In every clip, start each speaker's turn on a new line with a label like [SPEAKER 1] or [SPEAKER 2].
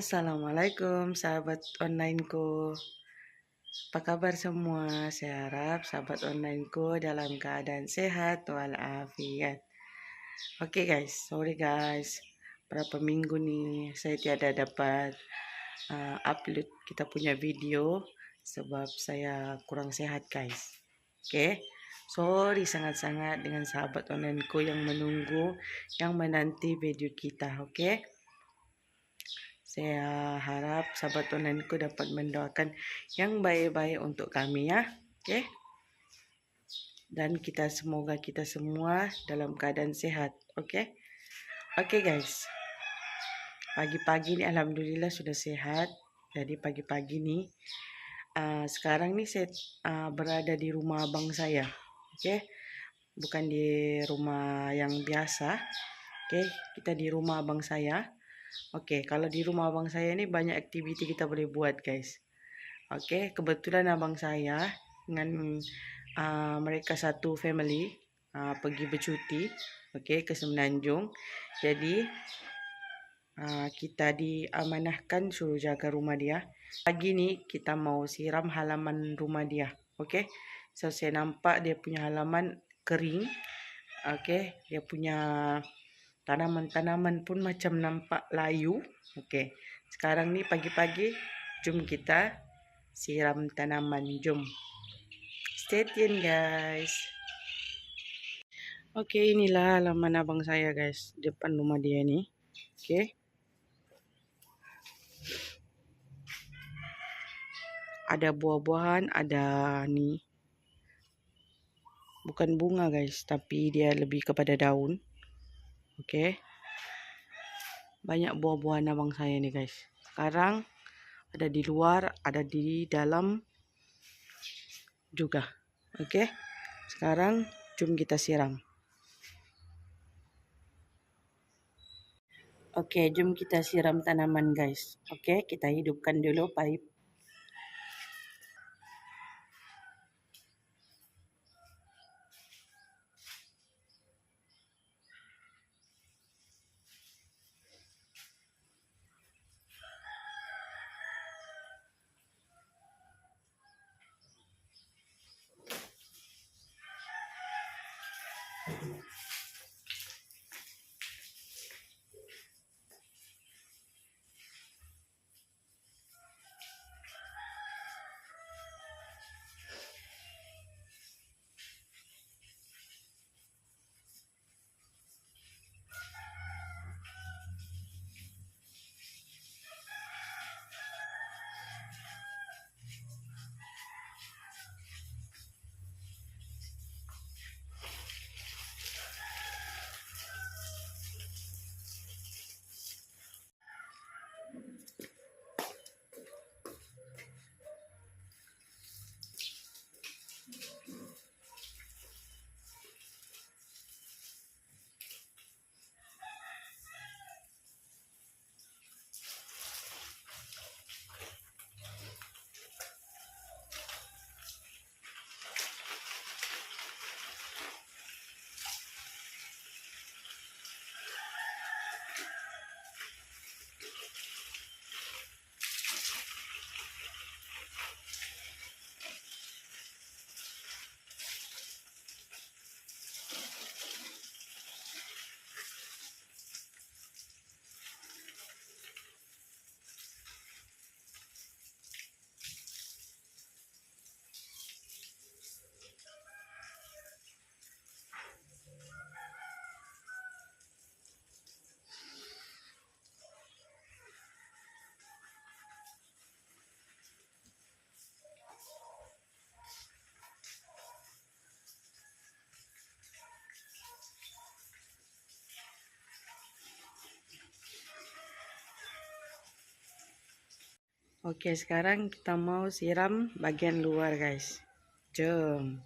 [SPEAKER 1] Assalamualaikum sahabat onlineku Apa kabar semua? Saya harap sahabat onlineku dalam keadaan sehat walafiat Oke okay guys, sorry guys Berapa minggu nih saya tiada dapat uh, upload kita punya video Sebab saya kurang sehat guys Oke okay? Sorry sangat-sangat dengan sahabat onlineku yang menunggu Yang menanti video kita oke okay? Saya harap sahabat onlineku dapat mendoakan yang baik-baik untuk kami ya. Oke. Dan kita semoga kita semua dalam keadaan sehat. Oke. Oke guys. Pagi-pagi ini alhamdulillah sudah sehat. Jadi pagi-pagi nih uh, sekarang nih saya uh, berada di rumah abang saya. Oke. Bukan di rumah yang biasa. Oke, kita di rumah abang saya. Oke, kalau di rumah abang saya ini banyak aktiviti kita boleh buat, guys. Oke, kebetulan abang saya dengan uh, mereka satu family uh, pergi bercuti, oke, ke Semenanjung. Jadi uh, kita diamanahkan suruh jaga rumah dia. Pagi ini kita mau siram halaman rumah dia, oke. So saya nampak dia punya halaman kering, oke. Dia punya Tanaman-tanaman pun macam nampak layu. Okey. Sekarang ni pagi-pagi jom kita siram tanaman. Jom. Stay tune guys. Okey, inilah halaman abang saya guys. Depan rumah dia ni. Okey. Ada buah-buahan, ada ni. Bukan bunga guys, tapi dia lebih kepada daun. Oke. Banyak buah-buahan abang saya nih guys. Sekarang ada di luar, ada di dalam juga. Oke. Sekarang jom kita siram. Oke, jom kita siram tanaman guys. Oke, kita hidupkan dulu pipe Oke, sekarang kita mau siram bagian luar, guys. Jom.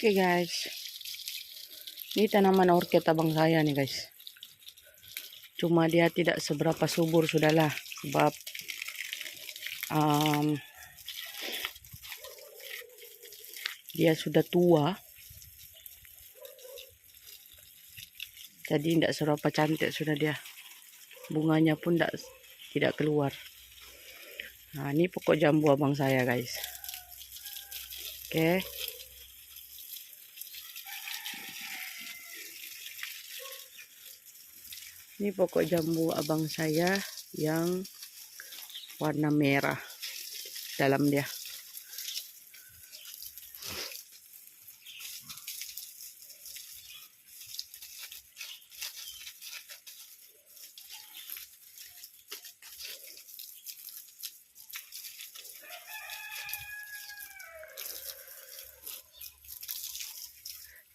[SPEAKER 1] Oke guys. Ini tanaman orchid abang saya nih guys. Cuma dia tidak seberapa subur sudahlah. Sebab um, dia sudah tua. Jadi tidak seberapa cantik sudah dia. Bunganya pun tidak tidak keluar. Nah, ini pokok jambu abang saya guys. Oke. Okay. Ini pokok jambu abang saya yang warna merah dalam dia.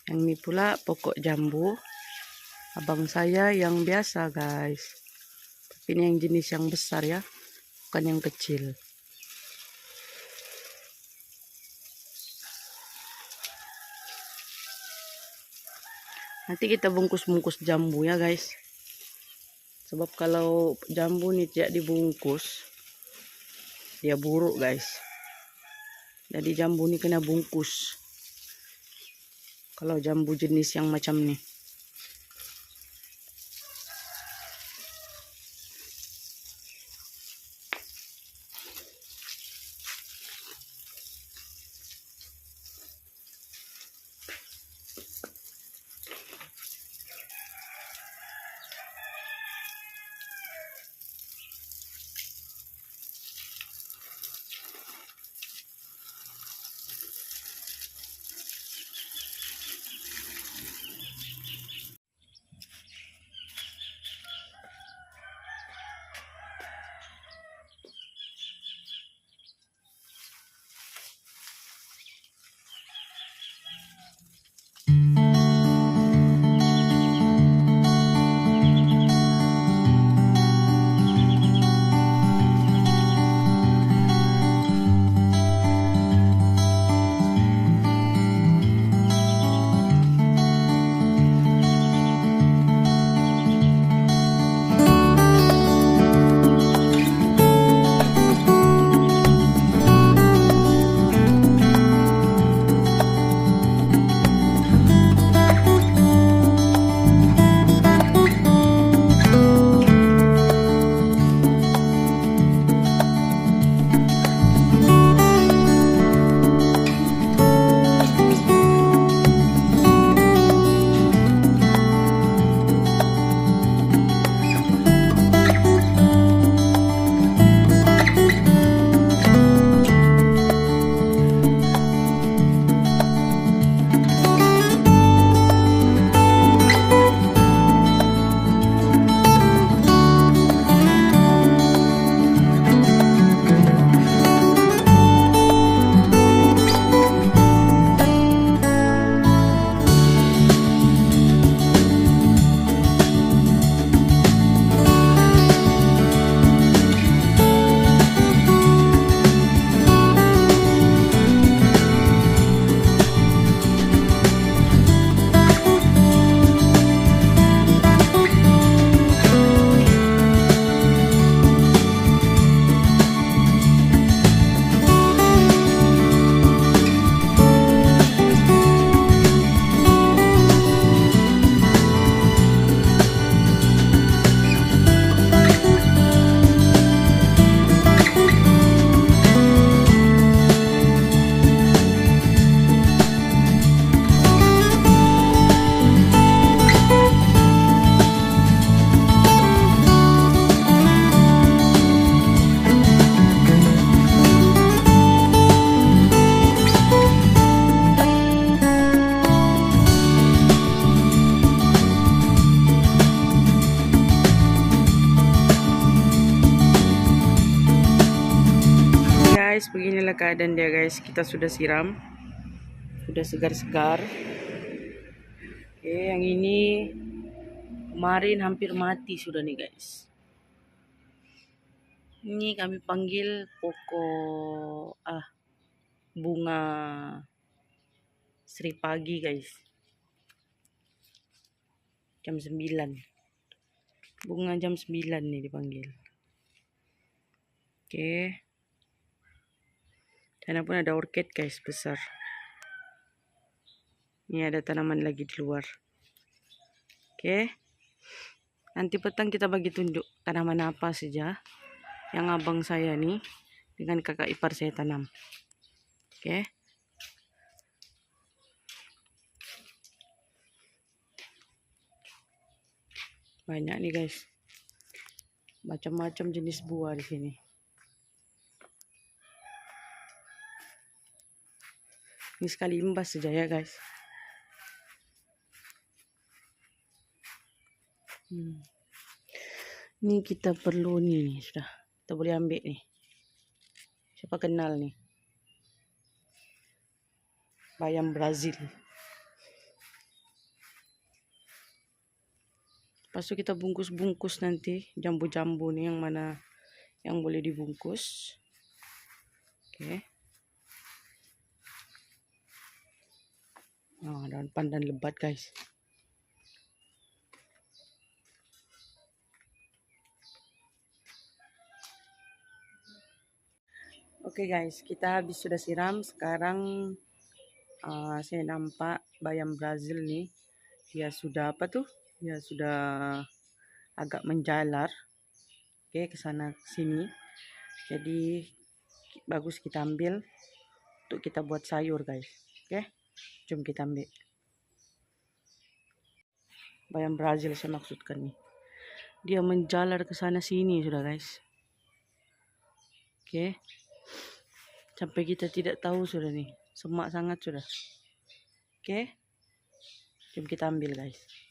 [SPEAKER 1] Yang ini pula pokok jambu abang saya yang biasa guys. Tapi ini yang jenis yang besar ya. Bukan yang kecil. Nanti kita bungkus-bungkus jambu ya guys. Sebab kalau jambu ini tidak dibungkus dia buruk guys. Jadi jambu ini kena bungkus. Kalau jambu jenis yang macam nih keadaan dia guys kita sudah siram sudah segar-segar oke yang ini kemarin hampir mati sudah nih guys ini kami panggil pokok ah bunga Sri pagi guys. Jam 9. Bunga jam 9 nih dipanggil. Oke. Sana pun ada orchid guys besar. Ini ada tanaman lagi di luar. Oke. Nanti petang kita bagi tunjuk tanaman apa saja yang abang saya nih dengan kakak ipar saya tanam. Oke. Banyak nih guys. Macam-macam jenis buah di sini. Ini sekali imbas saja ya guys. Hmm. Ini kita perlu nih sudah. Kita boleh ambil nih. Siapa kenal nih? Bayam Brazil. Lepas itu kita bungkus-bungkus nanti jambu-jambu nih yang mana yang boleh dibungkus. Oke. Oh, daun pandan lebat guys. Oke okay guys, kita habis sudah siram. Sekarang uh, saya nampak bayam Brazil nih. Dia sudah apa tuh? Dia sudah agak menjalar. Oke, okay, ke sana sini. Jadi bagus kita ambil untuk kita buat sayur guys. Oke. Okay? Jom kita ambil. Bayam Brazil saya maksudkan nih. Dia menjalar ke sana sini sudah guys. Oke. Okay. Sampai kita tidak tahu sudah nih. Semak sangat sudah. Oke. Okay. Jom kita ambil guys.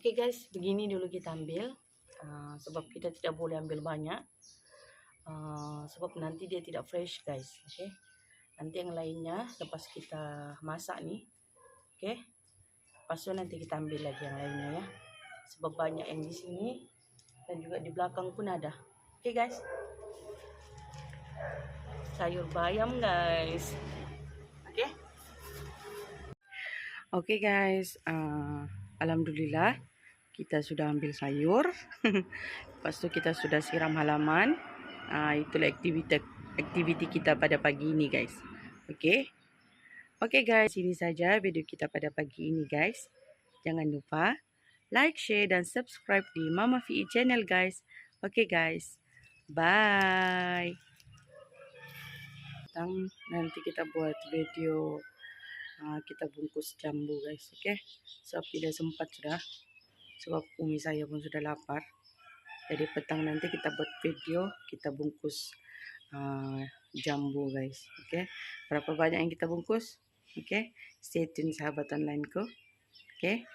[SPEAKER 1] Oke okay guys, begini dulu kita ambil. Uh, sebab kita tidak boleh ambil banyak. Uh, sebab nanti dia tidak fresh guys. Oke. Okay? Nanti yang lainnya lepas kita masak nih. Oke. Okay? Lepas itu nanti kita ambil lagi yang lainnya ya. Sebab banyak yang di sini. Dan juga di belakang pun ada. Oke okay guys. Sayur bayam guys. Oke. Okay? Oke okay guys. Uh, Alhamdulillah kita sudah ambil sayur. Lepas tu kita sudah siram halaman. Uh, itulah aktiviti aktiviti kita pada pagi ini guys. Okay. Okay guys, ini saja video kita pada pagi ini guys. Jangan lupa like, share dan subscribe di Mama VE channel guys. Okay guys. Bye. Nanti kita buat video uh, kita bungkus jambu guys oke okay? sebab tidak sempat sudah sebab umi saya pun sudah lapar jadi petang nanti kita buat video kita bungkus uh, jambu guys oke okay? berapa banyak yang kita bungkus oke okay? stay tune sahabat onlineku oke okay?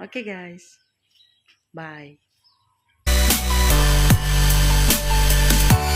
[SPEAKER 1] oke okay, guys bye